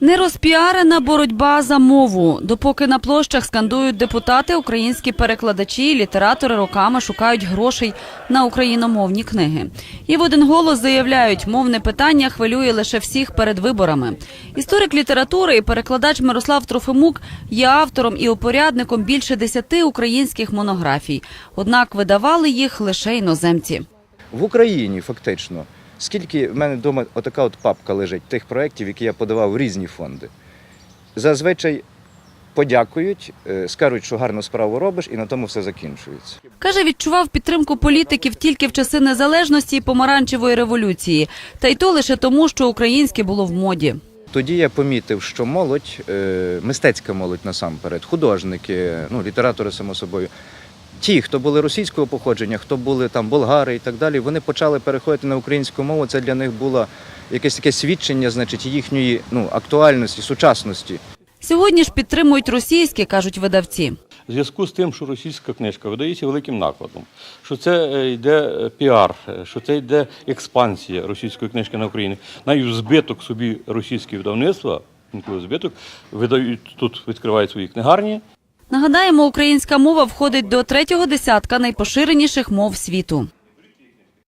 Нерозпіарена боротьба за мову. Допоки на площах скандують депутати, українські перекладачі і літератори роками шукають грошей на україномовні книги. І в один голос заявляють, мовне питання хвилює лише всіх перед виборами. Історик літератури і перекладач Мирослав Трофимук є автором і упорядником більше десяти українських монографій. Однак видавали їх лише іноземці. В Україні фактично. Скільки в мене вдома отака от папка лежить тих проєктів, які я подавав в різні фонди. Зазвичай подякують, е, скажуть, що гарну справу робиш, і на тому все закінчується. Каже, відчував підтримку політиків тільки в часи незалежності і помаранчевої революції, та й то лише тому, що українське було в моді. Тоді я помітив, що молодь, е, мистецька молодь насамперед, художники, ну, літератори, само собою, ті, хто були російського походження, хто були там болгари і так далі, вони почали переходити на українську мову. Це для них було якесь таке свідчення, значить, їхньої ну, актуальності, сучасності. Сьогодні ж підтримують російське, кажуть видавці. В зв'язку з тим, що російська книжка видається великим накладом, що це е, йде е, піар, е, що це йде експансія російської книжки на Україні. Навіть збиток собі російські видавництва, збиток, видають тут, відкривають свої книгарні, Нагадаємо, українська мова входить до третього десятка найпоширеніших мов світу.